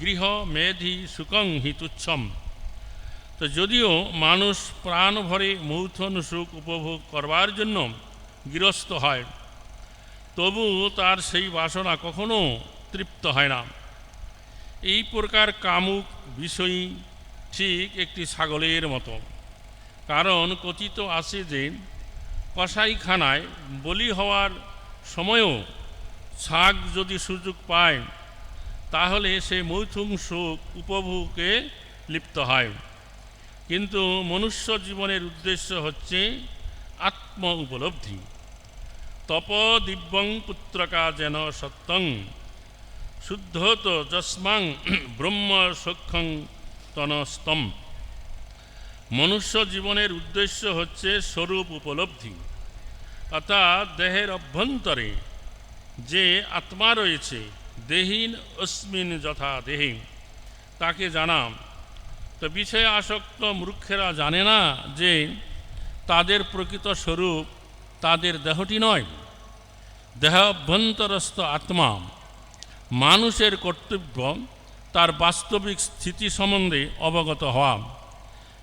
গৃহ মেধি সুকং হি তুচ্ছম তো যদিও মানুষ প্রাণ ভরে মৌথন সুখ উপভোগ করবার জন্য গৃহস্থ হয়, তবু তার সেই বাসনা কখনো তৃপ্ত হয় না। এই প্রকার কামুক বিষয়ী ঠিক একটি ছাগলের মতো। কারণ কথিত আছে যে কসাইখানায় বলি হওয়ার সময়ও ছাগ যদি সুযোগ পায় তাহলে সে মৈথুন সুখ উপভোগে লিপ্ত হয়। কিন্তু মনুষ্য জীবনের উদ্দেশ্য হচ্ছে আত্ম উপলব্ধি। তপ দিব্যং পুত্রকা যেন সত্যং, শুদ্ধত যস্মাং ব্রহ্ম সক্ষং তনস্তম। মনুষ্য জীবনের উদ্দেশ্য হচ্ছে স্বরূপ উপলব্ধি, অর্থাৎ দেহের অভ্যন্তরে যে আত্মা রয়েছে দেহীন অস্মিন যথা দেহে তাকে জানা তো বিষয়ে আসক্ত মূর্খেরা জানে না যে তাদের প্রকৃত স্বরূপ তাদের দেহটি নয়। দেহ অভ্যন্তরস্থ আত্মা, মানুষের কর্তব্য তার বাস্তবিক স্থিতি সম্বন্ধে অবগত হওয়া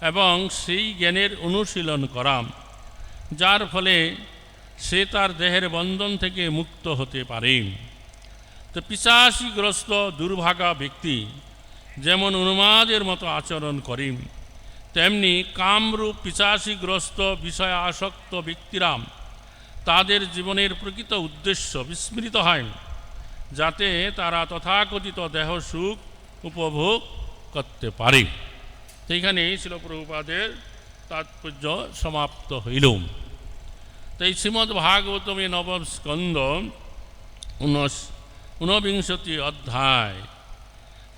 এবং সেই জ্ঞানের অনুশীলন করা, যার ফলে সে তার দেহের বন্ধন থেকে মুক্ত হতে পারে। তো পিসাসিগ্রস্ত দুর্ভাগা ব্যক্তি, যেমন উন্মাদের মতো আচরণ করেন তেমনি কামরূপ পিসাসিগ্রস্ত বিষয় আসক্ত ব্যক্তিরা তাদের জীবনের প্রকৃত উদ্দেশ্য বিস্মৃত হয়, যাতে তারা তথাকথিত দেহ সুখ উপভোগ করতে পারে। সেইখানে শিলপ্রভুপাদের তাৎপর্য সমাপ্ত হইল। তাই শ্রীমদ্ ভাগবতমে নবম স্কন্দ উনস ঊনবিংশতি অধ্যায়।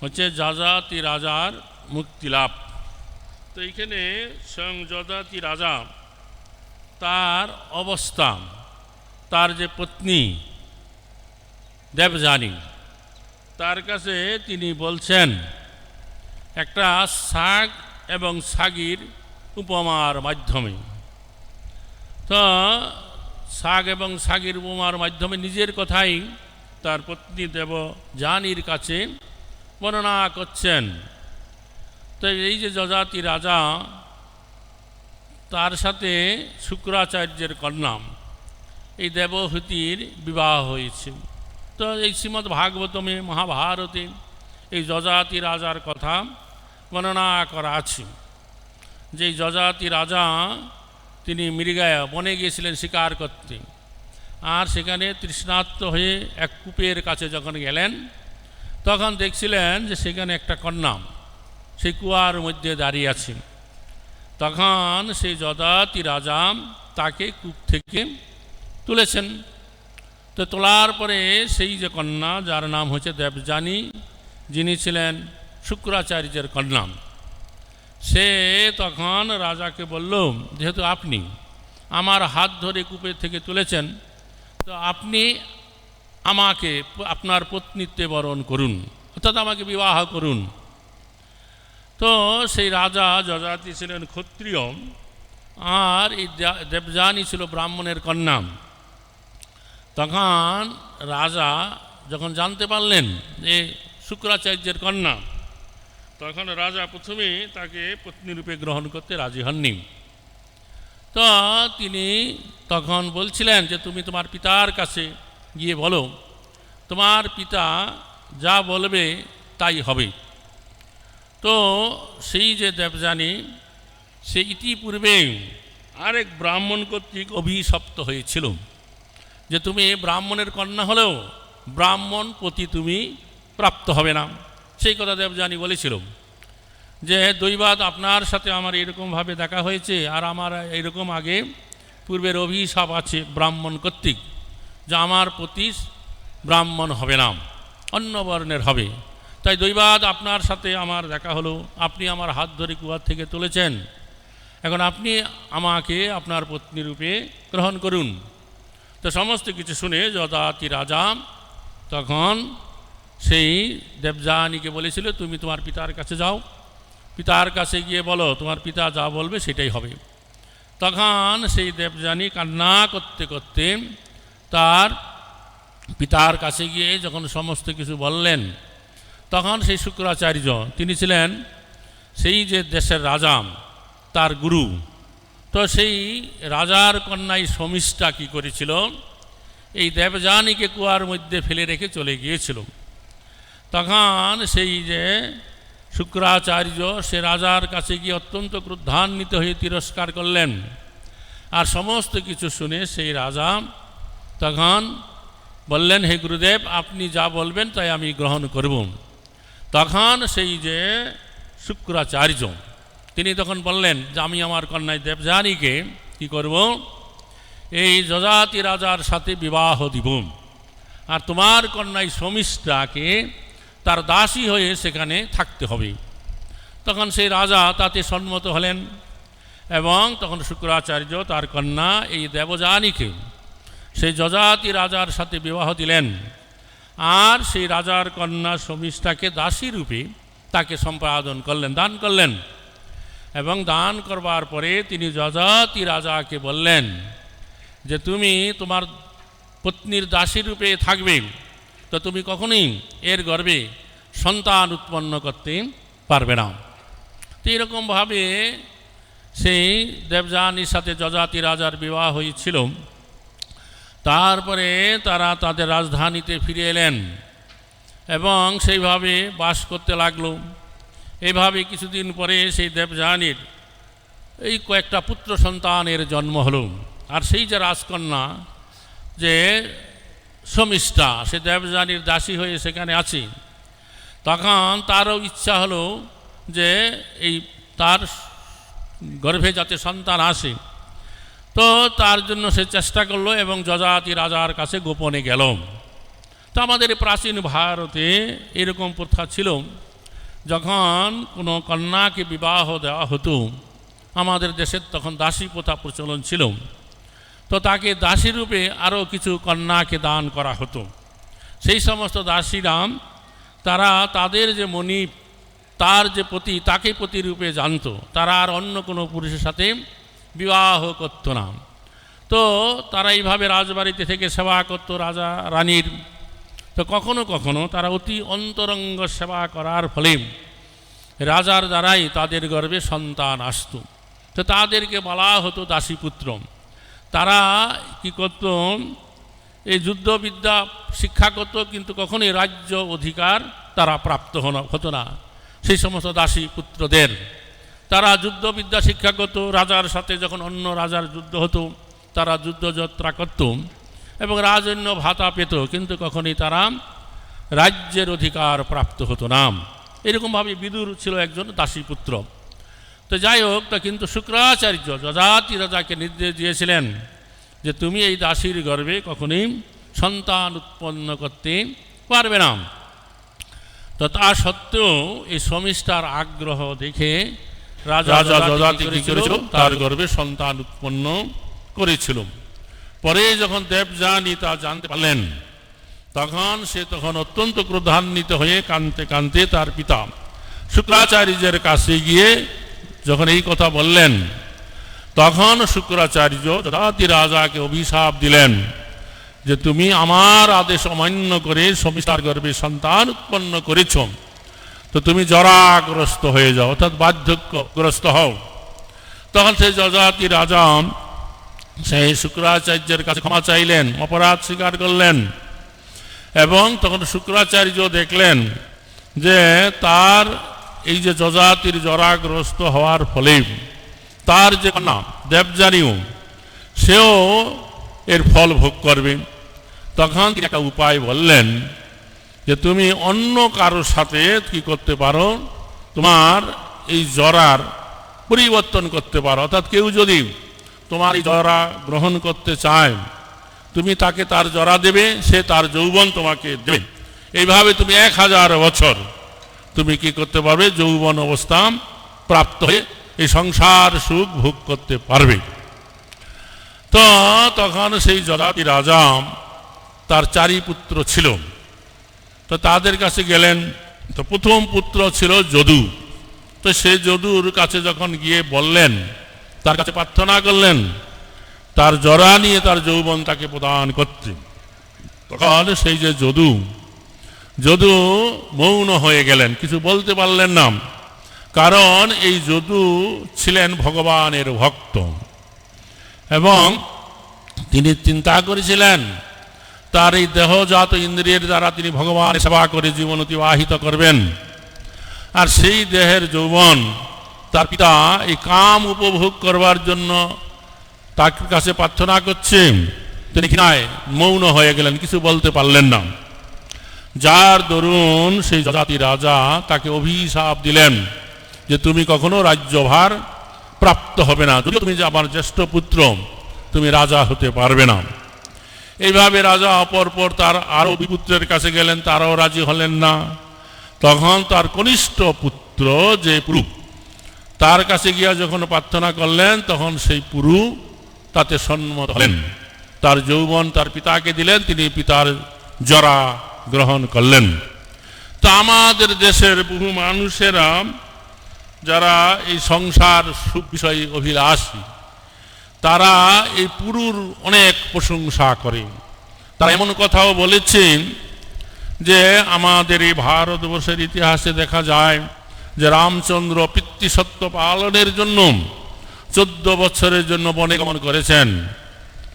হচ্ছে যাজাতি রাজার মুক্তিলাভ। তো এইখানে স্বয়ং যজাতি রাজা, তার অবস্থা, তার যে পত্নী দেবযানী, তার কাছে তিনি বলছেন, একটা শাক এবং শাগির উপমার মাধ্যমে। তো শাক এবং শাগির উপমার মাধ্যমে নিজের কথাই তার পত্নী দেব জানির কাছে বর্ণনা করছেন। তো এই যে যজাতি রাজা, তার সাথে শুক্রাচার্যের কন্যা এই দেবহূতির বিবাহ হয়েছে। তো এই শ্রীমদ্ ভাগবতমে মহাভারতে এই যজাতি রাজার কথা বর্ণনা করা আছে। যে যজাতি রাজা, তিনি মৃগায় বনে গিয়েছিলেন শিকার করতে। আর সেখানে তৃষ্ণার্ত হয়ে এক কূপের কাছে যখন গেলেন, তখন দেখছিলেন যে সেখানে একটা কন্যা, সেই কুয়ার মধ্যে দাঁড়িয়ে আছে। তখন সেই যদাতি রাজা তাকে কূপ থেকে তুলেছেন। তো তোলার পরে সেই যে কন্যা, যার নাম হচ্ছে দেবযানী, যিনি ছিলেন শুক্রাচার্যের কন্যা, সে তখন রাজাকে বলল, যেহেতু আপনি আমার হাত ধরে কূপের থেকে তুলেছেন তো আপনি আমাকে আপনার পত্নীত্বে বরণ করুন, অর্থাৎ আমাকে বিবাহ করুন। তো সেই রাজা যজাতি ছিলেন ক্ষত্রিয়, আর এই দেবযানী ছিল ব্রাহ্মণের কন্যা। তখন রাজা যখন জানতে পারলেন যে শুক্রাচার্যের কন্যা, তখন রাজা প্রথমে তাকে পত্নীরূপে গ্রহণ করতে রাজি হননি। তো তিনি তখন বলছিলেন যে তুমি তোমার পিতার কাছে গিয়ে বলো, তোমার পিতা যা বলবে তাই হবে। তো সেই যে দেবযানী, সে ইতিপূর্বে আরেক ব্রাহ্মণ কর্তৃক অভিশপ্ত হয়েছিল যে তুমি ব্রাহ্মণের কন্যা হলেও ব্রাহ্মণ প্রতি তুমি প্রাপ্ত হবে না। সেই কথা দেবযানী বলেছিল। যে দৈবাদ আপনার সাথে আমার এরকমভাবে দেখা হয়েছে আর আমার এরকম আগে পূর্বের অভিশাপ আছে ব্রাহ্মণ কর্তৃক, যে আমার প্রতি ব্রাহ্মণ হবে না, অন্য বর্ণের হবে। তাই দৈবাদ আপনার সাথে আমার দেখা হলো, আপনি আমার হাত ধরে কুয়ার থেকে তুলেছেন। এখন আপনি আমাকে আপনার পত্নী রূপে গ্রহণ করুন। তো সমস্ত কিছু শুনে যদাতি রাজা তখন সেই দেবযানীকে বলেছিল, তুমি তোমার পিতার কাছে যাও। পিতার কাছে গিয়ে বলো, তোমার পিতা যা বলবে সেটাই হবে। তখন সেই দেবযানী কান্না করতে করতে তার পিতার কাছে গিয়ে যখন সমস্ত কিছু বললেন, তখন সেই শুক্রাচার্য, তিনি ছিলেন সেই যে দেশের রাজা, তার গুরু। তো সেই রাজার কন্যাই শমিষ্ঠা কী করেছিল? এই দেবযানীকে কুয়ার মধ্যে ফেলে রেখে চলে গিয়েছিল। তখন সেই যে শুক্রাচার্য সে রাজার কাছে গিয়ে অত্যন্ত ক্রুদ্ধান্বিত হয়ে তিরস্কার করলেন। আর সমস্ত কিছু শুনে সেই রাজা তখন বললেন, হে গুরুদেব, আপনি যা বলবেন তাই আমি গ্রহণ করব। তখন সেই যে শুক্রাচার্য, তিনি তখন বললেন, যে আমি আমার কন্যায় দেবযানীকে কি করব? এই যজাতি রাজার সাথে বিবাহ দিব। আর তোমার কন্যায় শমিষ্ঠাকে তার দাসী হয়ে সেখানে থাকতে হবে। তখন সেই রাজা তাতে সম্মত হলেন এবং তখন শুক্রাচার্য তার কন্যা এই দেবযানীকে, সেই যজাতি রাজার সাথে বিবাহ দিলেন। আর সেই রাজার কন্যা সমিষ্ঠাকে দাসী রূপে তাকে সম্পাদন করলেন, দান করলেন এবং দান করবার পরে তিনি যজাতি রাজাকে বললেন যে, তুমি তোমার পত্নীর দাসী রূপে থাকবে। তো তুমি কখনোই এর গর্বে সন্তান উৎপন্ন করতে পারবে না। তো এরকমভাবে সেই দেবযানীর সাথে যজাতি রাজার বিবাহ হয়েছিল। তারপরে তারা তাদের রাজধানীতে ফিরে এলেন এবং সেইভাবে বাস করতে লাগল। এইভাবে কিছুদিন পরে সেই দেবযানীর এই কয়েকটা পুত্র সন্তানের জন্ম হলো। আর সেই যে রাজকন্যা যে শমিষ্ঠা সে দেবযানীর দাসী হয়ে সেখানে আছে। তখন তারও ইচ্ছা হলো যে এই তার গর্ভে যাতে সন্তান আসে। তো তার জন্য সে চেষ্টা করল এবং যজাতি রাজার কাছে গোপনে গেল। তো আমাদের প্রাচীন ভারতে এরকম প্রথা ছিল, যখন কোনো কন্যাকে বিবাহ দেওয়া হতো, আমাদের দেশের তখন দাসী প্রথা প্রচলন ছিল। তো তাকে দাসী রূপে আরও কিছু কন্যাকে দান করা হতো। সেই সমস্ত দাসীরাম, তারা তাদের যে মণি, তার যে পতি, তাকে প্রতিরূপে জানতো। তারা আর অন্য কোনো পুরুষের সাথে বিবাহ করত না। তো তারা এইভাবে রাজবাড়িতে থেকে সেবা করতো রাজা, রানীর। তো কখনো কখনো তারা অতি অন্তরঙ্গ সেবা করার ফলে রাজার দ্বারাই তাদের গর্ভে সন্তান আসত। তো তাদেরকে বলা হতো দাসীপুত্র তারা কি করত? এই যুদ্ধবিদ্যা শিক্ষা করত কিন্তু কখনোই রাজ্য অধিকার তারা প্রাপ্ত হতো না। সেই সমস্ত দাসী পুত্রদের। তারা যুদ্ধবিদ্যা শিক্ষা করত রাজার সাথে যখন অন্য রাজার যুদ্ধ হতো, তারা যুদ্ধযাত্রা করত এবং রাজন্য ভাতা পেত, কিন্তু কখনই তারা রাজ্যের অধিকার প্রাপ্ত হতো না। এরকমভাবে বিদুর ছিল একজন দাসী পুত্র। তো যাই হোক তা কিন্তু শুক্রাচার্য যজাতি রাজাকে নির্দেশ দিয়েছিলেন যে তুমি এই দাসীর গর্ভে কখনই সন্তান উৎপন্ন করতে পারবে না। তো তা সত্ত্বেও এই শমিষ্ঠার আগ্রহ দেখে রাজা যজাতি করেছিল? তার গর্ভে সন্তান উৎপন্ন করেছিল। পরে যখন দেবযানী তা জানতে পারলেন তখন সে তখন অত্যন্ত ক্রোধান্বিত হয়ে কানতে কানতে তার পিতা শুক্রাচার্যের কাছে গিয়ে যখন এই কথা বললেন, তখন শুক্রাচার্য যথাতি রাজাকে অভিশাপ দিলেন যে তুমি আমার আদেশ অমান্য করে সমিতার গর্ভে সন্তান উৎপন্ন করেছ। তো তুমি জরাগ্রস্ত হয়ে যাও, অর্থাৎ বার্ধক্যগ্রস্ত হও। তখন সেই যজাতি রাজা সেই শুক্রাচার্যের কাছে ক্ষমা চাইলেন, অপরাধ স্বীকার করলেন এবং তখন শুক্রাচার্য দেখলেন যে তার এই যে যজাতির জরাগ্রস্ত হওয়ার ফলে তার যে নাম দেবযানীও, সেও এর ফল ভোগ করবে। তখন একটা উপায় বললেন যে, তুমি অন্য কারোর সাথে কি করতে পারো? তোমার এই জরার পরিবর্তন করতে পারো। অর্থাৎ কেউ যদি তোমার এই জরা গ্রহণ করতে চায়, তুমি তাকে তার জরা দেবে, সে তার যৌবন তোমাকে দেবে। এইভাবে তুমি এক হাজার বছর তুমি কি করতে পারবে? যৌবন অবস্থা প্রাপ্ত হয়ে এই সংসার সুখ ভোগ করতে পারবে। তো তখন সেই জলাতি রাজা তার চারি পুত্র ছিল। তো তাদের কাছে গেলেন। তো প্রথম পুত্র ছিল যদু। তো সে যদুর কাছে যখন গিয়ে বললেন, তার কাছে প্রার্থনা করলেন, তার জরা নিয়ে তার যৌবন তাকে প্রদান করতে। তখন সেই যে যদু যদু মৌন হয়ে গেলেন, কিছু বলতে পারলেন না। কারণ এই যদু ছিলেন ভগবানের ভক্ত। এবং তিনি চিন্তা করেছিলেন, তার এই দেহজাত ইন্দ্রিয়ের দ্বারা তিনি ভগবান সেবা করে জীবন অতিবাহিত করবেন। আর সেই দেহের যৌবন তার পিতা এই কাম উপভোগ করবার জন্য তার কাছে প্রার্থনা করছে। তিনি কিনায় মৌন হয়ে গেলেন, কিছু বলতে পারলেন না। যার দরুন সেই জাতি রাজা তাকে অভিশাপ দিলেন যে তুমি কখনো রাজ্যভার প্রাপ্ত হবে না। যদি তুমি যে আমার জ্যেষ্ঠ পুত্র, তুমি রাজা হতে পারবে না। এইভাবে রাজা অপরপর তার আরও পুত্রের কাছে গেলেন, তারাও রাজি হলেন না। তখন তার কনিষ্ঠ পুত্র যে পুরু, তার কাছে গিয়া যখন প্রার্থনা করলেন, তখন সেই পুরু তাতে সম্মত হলেন। তার যৌবন তার পিতাকে দিলেন, তিনি পিতার জরা গ্রহণ করলেন। তো আমাদের দেশের বহু মানুষেরা যারা এই সংসার বিষয়ে অভিলাষী, তারা এই পুরুর অনেক প্রশংসা করে। তারা এমন কথাও বলেছেন যে আমাদের এই ভারতবর্ষের ইতিহাসে দেখা যায় যে রামচন্দ্র পিতৃসত্ব পালনের জন্য চোদ্দ বছরের জন্য বনে গমন করেছেন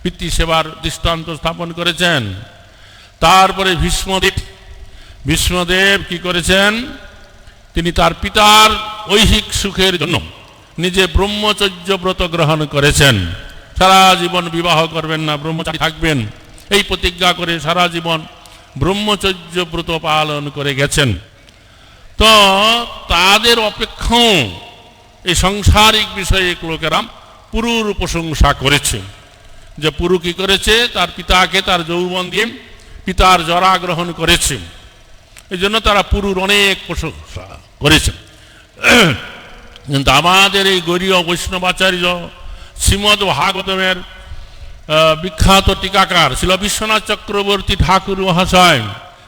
পিতৃ সেবার দৃষ্টান্ত স্থাপন করেছেন। তারপরে ভীষ্মদেব। ভীষ্মদেব কি করেছেন? তিনি তার পিতার ঐহিক সুখের জন্য নিজে ব্রহ্মচর্য ব্রত গ্রহণ করেছেন। সারা জীবন বিবাহ করবেন না, ব্রহ্মচারী থাকবেন। এই প্রতিজ্ঞা করে সারা জীবন ব্রহ্মচর্য ব্রত পালন করে গেছেন। তো তাদের অপেক্ষাও এই সাংসারিক বিষয়ে লোকেরা পুরুর প্রশংসা করেছে। যে পুরু কি করেছে? তার পিতাকে তার যৌবন দিয়ে পিতার জরা গ্রহণ করেছে। এই জন্য তারা পুরুর অনেক প্রশংসা করেছে। কিন্তু আমাদের এই গরীয় বৈষ্ণবাচার্য শ্রীমদ ভাগবতমের বিখ্যাত টিকাকার ছিল বিশ্বনাথ চক্রবর্তী ঠাকুর মহাশয়,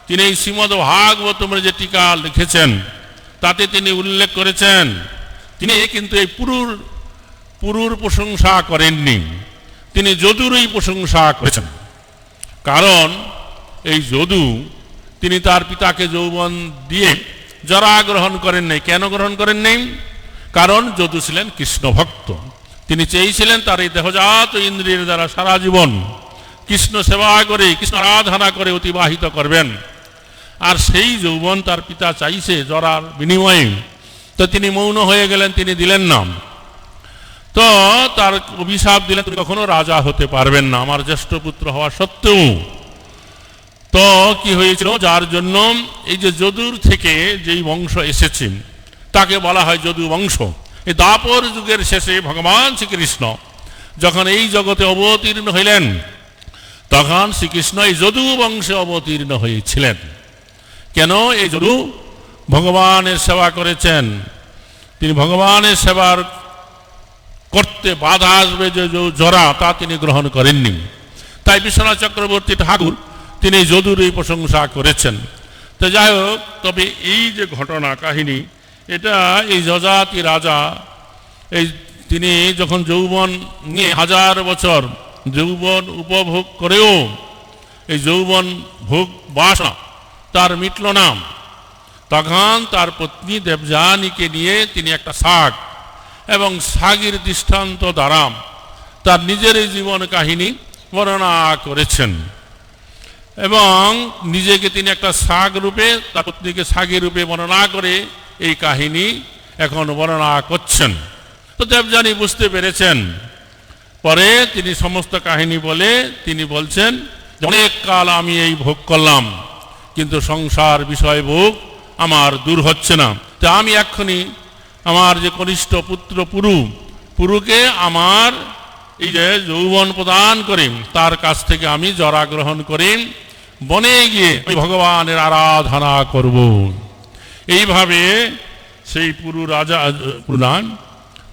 তিনি এই শ্রীমদ ভাগবতমের যে টিকা লিখেছেন, তাতে তিনি উল্লেখ করেছেন, তিনি কিন্তু এই পুরুর পুরুর প্রশংসা করেননি। তিনি যদুরই প্রশংসা করেছেন। কারণ এই যদু তিনি তার পিতাকে যৌবন দিয়ে জরা গ্রহণ করেন নাই, কেন গ্রহণ করেন নাই? কারণ যদু ছিলেন কৃষ্ণ ভক্ত। তিনি চেয়েছিলেন তার এই দেহজাত ইন্দ্রিয়ের দ্বারা সারা জীবন কৃষ্ণ সেবা করে, কৃষ্ণ আরাধনা করে অতিবাহিত করবেন। আর সেই যৌবন তার পিতা চাইছে জরার বিনিময়ে। তো তিনি মৌন হয়ে গেলেন, তিনি দিলেন না। তো তার অভিশাপ দিলেন কখনো রাজা হতে পারবেন না। আমার জ্যেষ্ঠ পুত্র হওয়া সত্ত্বেও তো কি হয়েছিল? যার জন্য এই যে যদুর থেকে যেই বংশ এসেছে, তাকে বলা হয় যদু বংশ। এই দাপর যুগের শেষে ভগবান শ্রীকৃষ্ণ যখন এই জগতে অবতীর্ণ হইলেন, তখন শ্রীকৃষ্ণ এই যদু বংশে অবতীর্ণ হয়েছিলেন। কেন এই যদু? ভগবানের সেবা করেছেন। তিনি ভগবানের সেবার করতে বাধা আসবে যে জরা তা তিনি গ্রহণ করেননি। তাই বিশ্বনাথ চক্রবর্তী ঠাকুর তিনি যদুর এই প্রশংসা করেছেন। তো যাই হোক, তবে এই যে ঘটনা কাহিনী, এটা এই যজাতি রাজা, এই তিনি যখন যৌবন নিয়ে হাজার বছর যৌবন উপভোগ করেও এই যৌবন ভোগ বাসনা তার মিটল না তখন তার পত্নী দেবযানীকে নিয়ে তিনি একটা শাক এবং শাগের দৃষ্টান্ত দ্বারা তার নিজের জীবন কাহিনী বর্ণনা করেছেন। এবং নিজেকে তিনি একটা শাক রূপে, তার পত্নীকে শাগের রূপে বর্ণনা করে এই কাহিনী এখন বর্ণনা করছেন। তো দেবযানী বুঝতে পেরেছেন। পরে তিনি সমস্ত কাহিনী বলে তিনি বলছেন, অনেক কাল আমি এই ভোগ করলাম, কিন্তু সংসার বিষয় ভোগ আমার দূর হচ্ছে না। তা আমি এক্ষুনি আমার যে কনিষ্ঠ পুত্র পুরু, পুরুকে আমার এই যে যৌবন প্রদান করে তার কাছ থেকে আমি জরা গ্রহণ করে বনে গিয়ে আমি ভগবানের আরাধনা করব। এইভাবে সেই পুরু রাজা পুরাণ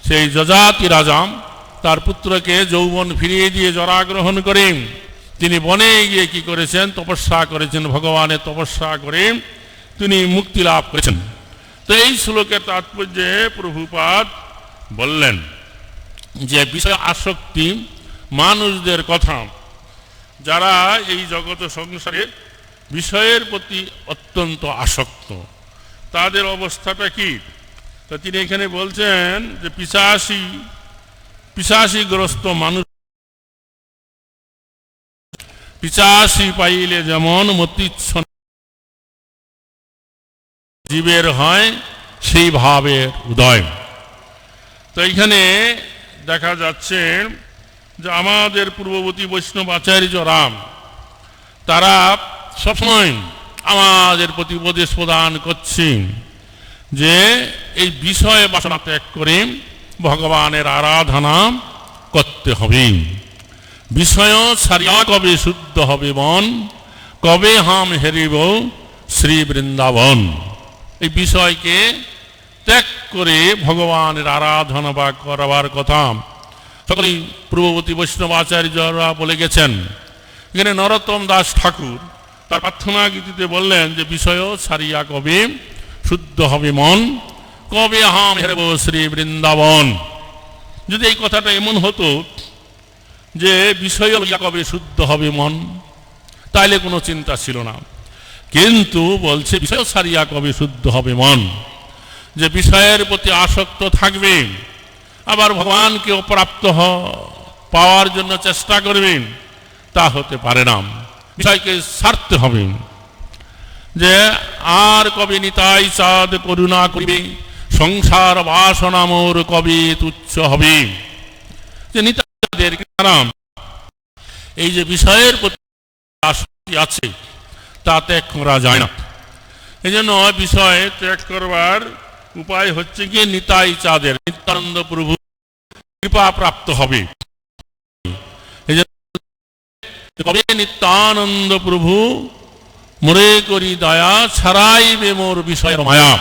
সেই যজাতি রাজাম, তার পুত্রকে যৌবন ফিরিয়ে দিয়ে জরা গ্রহণ করে, তিনি বনে গিয়ে কি করেছেন? তপস্যা করেছেন, ভগবানের তপস্যা করে তিনি মুক্তি লাভ করেছেন। তো এই শ্লোকের তাৎপর্যে প্রভুপাদ বললেন যে বিষয় আসক্তি মানুষদের কথা। যারা এই জগৎ সংসারে বিষয়ের প্রতি অত্যন্ত আসক্ত, তাদের অবস্থাটা কি? তো তিনি এখানে বলছেন যে পিসাসি পিসাসিগ্রস্ত মানুষ পিচাসি পাইলে যেমন মতিচ্ছ জীবের হয়, সেই ভাবের উদয়। তো এখানে দেখা যাচ্ছে যে আমাদের পূর্ববর্তী বৈষ্ণব আচার্য রাম, তারা সবসময় আমাদের প্রতি উপদেশ প্রদান করছেন যে এই বিষয়ে বাসনা ত্যাগ করে ভগবানের আরাধনা করতে হবে। বিষয় সারিয়া কবে শুদ্ধ হবে মন কবে হাম হেরিব শ্রী বৃন্দাবন? এই বিষয়কে ত্যাগ করে ভগবানের আরাধনা বা করবার কথা সকলেই পূর্ববর্তী বৈষ্ণব আচার্যরা বলে গেছেন, এখানে নরোত্তম দাস ঠাকুর তার প্রার্থনা গীতিতে বললেন যে বিষয় সারিয়া কবে? শুদ্ধ হবে মন। কবে হাম হেরব শ্রী বৃন্দাবন? যদি এই কথাটা এমন হতো যে বিষয় কবে? শুদ্ধ হবে মন। তাইলে কোনো চিন্তা ছিল না। কিন্তু বলছে বিষয় সারিয়া কবে? শুদ্ধ হবে মন। যে, বিষয়ের প্রতি আসক্ত থাকবে আবার ভগবানকে অপ্রাপ্ত হ- পাওয়ার জন্য চেষ্টা করবেন, তা হতে পারে না। বিষয়কে সারতে হবে যে আর কবে নিতাই চাঁদ করুণা করিবে, সংসার বাসনা মোর কবে তুচ্ছ হবে। যে নিতাইদের নাম এই যে বিষয়ের প্রতি আসক্তি আছে তা ত্যাগ করা যায় না। এই জন্য বিষয় ত্যাগ করবার উপায় হচ্ছে গিয়ে নিতাই চাঁদের নিত্যানন্দ প্রভু কৃপা প্রাপ্ত হবে। কবে নিত্যানন্দ প্রভু, মরে করি দয়া, ছাড়াইবে মোর বিষয়ের মায়া।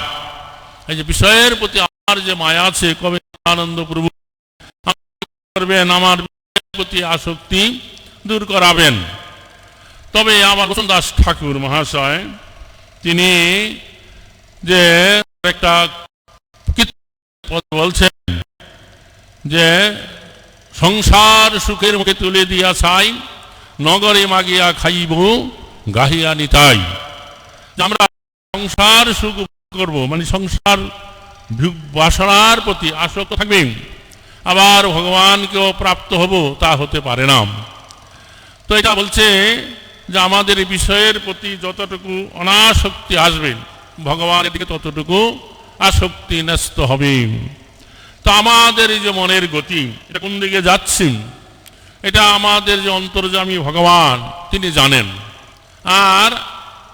এই যে বিষয়ের প্রতি আমার যে মায়া আছে, কবে আনন্দ প্রভু করবেন, আমার প্রতি আসক্তি দূর করাবেন। তবে আমার দাস ঠাকুর মহাশয়, তিনি যে একটা বলছেন যে সংসার সুখের মুখে তুলে দিয়া ছাই নগরে মাগিয়া খাইব, গাহিয়া নিতাই। আমরা সংসার সুখ করব মানে সংসার বাসনার প্রতি আসক্ত থাকবেন আবার ভগবানকেও প্রাপ্ত হব, তা হতে পারে না। তো এটা বলছে যে আমাদের বিষয়ের প্রতি যতটুকু অনাসক্তি আসবে ভগবানের দিকে ততটুকু আসক্তি ন্যস্ত হবে। তো আমাদের যে মনের গতি, এটা কোন দিকে যাচ্ছি? এটা আমাদের যে অন্তর্জামী ভগবান, তিনি জানেন। আর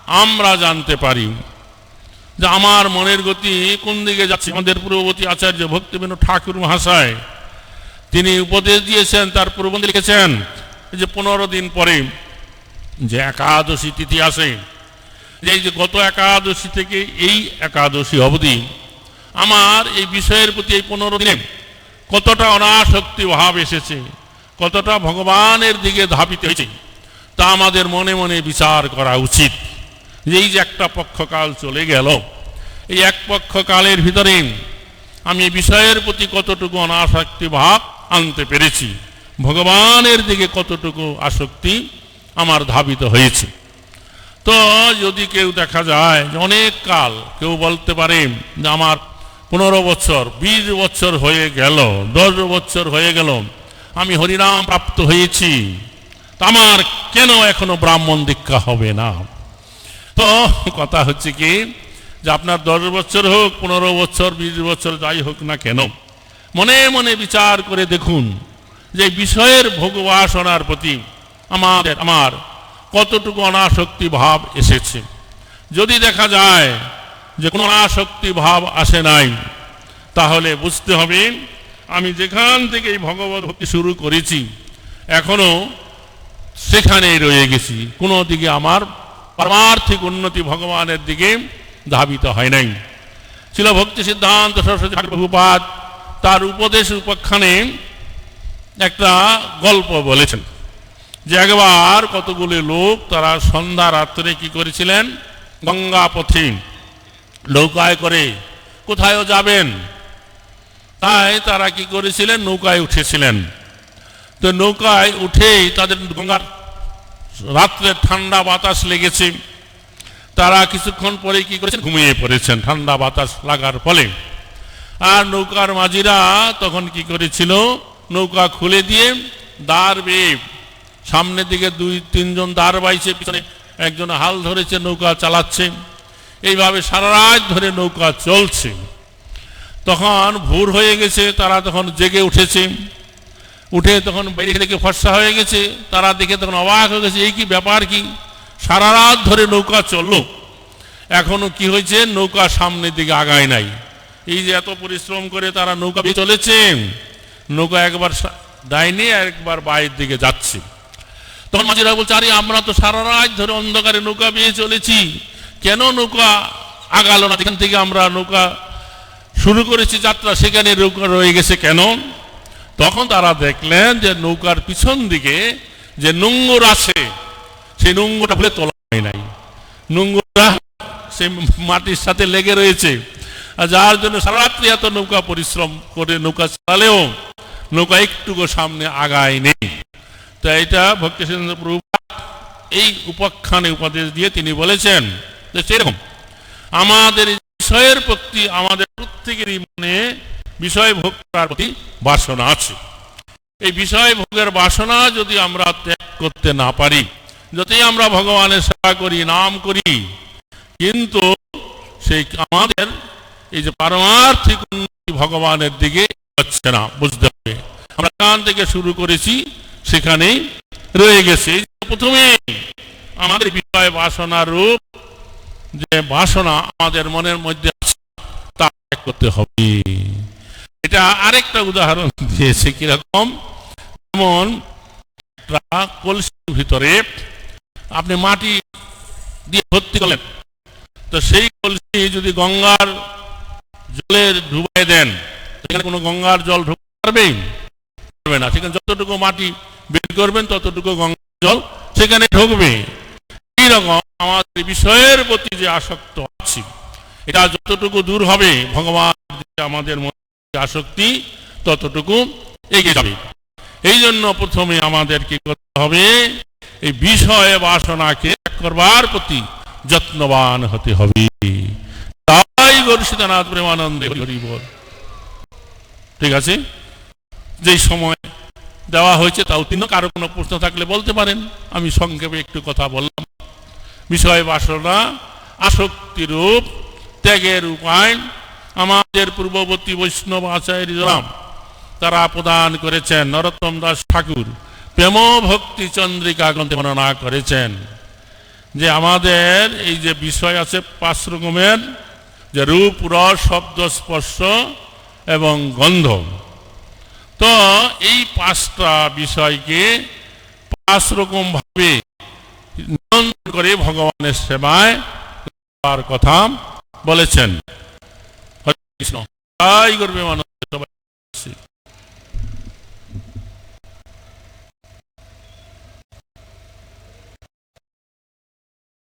আমরা জানতে পারি যে আমার মনের গতি কোন দিকে যাচ্ছে। আমাদের পূর্ববর্তী আচার্য ভক্তিবিনোদ ঠাকুর মহাশয়, তিনি উপদেশ দিয়েছেন, তার প্রবন্ধে লিখেছেন যে পনেরো দিন পরে যে একাদশী তিথি আসে যে এই যে গত একাদশী থেকে এই একাদশী অবধি আমার এই বিষয়ের প্রতি এই পনেরো দিনে কতটা অনাসক্তি ভাব এসেছে, কতটা ভগবানের দিকে ধাবিত হয়েছে, তা আমাদের মনে মনে বিচার করা উচিত। এই যে একটা পক্ষকাল চলে গেল, এই এক পক্ষকালের ভিতরে আমি বিষয়ের প্রতি কতটুকু অনাসক্তি ভাব আনতে পেরেছি, ভগবানের দিকে কতটুকু আসক্তি আমার ধাবিত হয়েছে। তো যদি কেউ দেখা যায় অনেক কাল, কেউ বলতে পারে যে আমার পনেরো বছর, বিশ বছর হয়ে গেল, দশ বছর হয়ে গেল, আমি হরিনাম প্রাপ্ত হয়েছি আমার কেন এখনও ব্রাহ্মণ দীক্ষা হবে না? তো কথা হচ্ছে কি যে আপনার দশ বছর হোক, পনেরো বছর, বিশ বছর, যাই হোক না কেন, মনে মনে বিচার করে দেখুন যে বিষয়ের ভোগবাসনার প্রতি আমাদের, আমার কতটুকু অনাসক্তি ভাব এসেছে? যদি দেখা যায় যে কোনো অনাসক্তি ভাব আসে নাই, তাহলে বুঝতে হবে, আমি যেখান থেকে এই ভগবত ভক্তি শুরু করেছি, এখনও সেখানেই রয়ে গেছি। কোনো দিকে আমার পারমার্থিক উন্নতি ভগবানের দিকে ধাবিত হয় নাই। ছিল ভক্তি সিদ্ধান্ত সরস্বতী ঠাকুর প্রভুপাদ তার উপদেশ উপাখ্যানে একটা গল্প বলেছেন। যে একবার কতগুলি লোক তারা সন্ধ্যা রাত্রে কি করেছিলেন? গঙ্গা পথে নৌকায় করে কোথায়ও যাবেন? তাই তারা কি করেছিলেন? নৌকায় উঠেছিলেন। তো নৌকায় উঠেই তাদের গঙ্গার রাত্রে ঠান্ডা বাতাস লেগেছে। তারা কিছুক্ষণ পরে কি করেছেন? ঘুমিয়ে পড়েছেন। ঠান্ডা বাতাস লাগার ফলে। আর নৌকার মাঝিরা তখন কি করেছিল? নৌকা খুলে দিয়ে দাঁড় সামনের দিকে দুই, তিনজন দাঁড় বাইছে, পিছনে একজন হাল ধরেছে, নৌকা চালাচ্ছে। এইভাবে সারা রাত ধরে নৌকা চলছে। তখন ভোর হয়ে গেছে, তারা তখন জেগে উঠেছে। উঠে তখন বাইরে দেখে ফর্সা হয়ে গেছে, তারা দেখে তখন অবাক হয়ে গেছে, এই কি ব্যাপার কি? সারা রাত ধরে নৌকা চলল। এখনও কি হয়েছে? নৌকা সামনের দিকে আগায় নাই। এই যে এত পরিশ্রম করে তারা নৌকা চলেছে, নৌকা একবার ডাইনে একবার বাইরের দিকে যাচ্ছে। তখন মাঝিরা বলছে, আরে, আমরা তো সারা রাত ধরে অন্ধকারে নৌকা বেয়ে চলেছি। কেন নৌকা আগালো না? এখান থেকে আমরা নৌকা শুরু করেছি, যাত্রা, সেখানে নৌকা রয়ে গেছে কেন? তখন তারা দেখলেন যে নৌকার পিছন দিকে যে নোঙ্গর আছে, সেই নোঙ্গরটা ভুলে তোলা হয় নাই। নোঙ্গরটা সে মাটির সাথে লেগে রয়েছে। আর যার জন্য সারা রাত্রি এত নৌকা পরিশ্রম করে নৌকা চালালেও নৌকা একটুকু সামনে আগায় নেই তো এটা ভক্তি সিদ্ধান্ত প্রভু এই উপাখ্যানে উপদেশ দিয়ে তিনি বলেছেন যে সেরকম। আমাদের বিষয়ের প্রতি, আমাদের প্রত্যেকেরই মনে বিষয় ভোগ করার প্রতি বাসনা আছে। এই বিষয় ভোগের বাসনা যদি আমরা ত্যাগ করতে না পারি যতই আমরা ভগবানের সেবা করি, নাম করি, কিন্তু সেই আমাদের এই যে পারমার্থিক ভগবানের দিকে হচ্ছে না, বুঝতে হবে। আমরা কান থেকে শুরু করেছি সেখানেই রয়ে গেছে। প্রথমে আমাদের বিষয় বাসনা রূপ, যে বাসনা আমাদের মনের মধ্যে তা করতে হবে। এটা আরেকটা উদাহরণ দিয়েছে কীরকম? যেমন কলসির ভিতরে আপনি মাটি দিয়ে ভর্তি করলেন, তো সেই কলসি যদি গঙ্গার জলের ডুবাই দেন সেখানে কোনো গঙ্গার জল ঢুকতে পারবে পারবে না। সেখানে যতটুকু মাটি বের করবেন, ততটুকু গঙ্গার জল সেখানে ঢুকবে। এইরকম আমাদের বিষয়ের প্রতি যে আসক্ত আছি, এটা যতটুকু দূর হবে, ভগবান আমাদের মধ্যে আসক্তি, ততটুকু এগিয়ে যাবে। এই জন্য প্রথমে আমাদের কি করতে হবে, এই বিষয় বাসনাকে করবার প্রতি যত্নবান হতে হবে। তাই গরুষিতানাথ প্রেমানন্দে হরিবল। ঠিক আছে? যেই সময় দেওয়া হয়েছে, তাও তিনি কারও কোনো প্রশ্ন থাকলে বলতে পারেন। আমি সংক্ষেপে একটু কথা বললাম। বিষয় বাসনা আসক্তিরূপ ত্যাগের উপায়। আমাদের পূর্ববর্তী বৈষ্ণব আচার্যরাম তারা প্রদান করেছেন নরোত্তম দাস ঠাকুর। প্রেম ভক্তি চন্দ্রিকা গ্রন্থে বর্ণনা করেছেন যে আমাদের এই যে বিষয় আছে পাঁচ রকমের, যে রূপ, রস, শব্দ, স্পর্শ এবং গন্ধ। তো এই পাঁচটা বিষয়কে পাঁচ রকম ভাবে নিয়ন্ত্রণ করে ভগবানের সেবায় করার কথা বলেছেন। কৃষ্ণ। তাই করবে মানুষ সবাই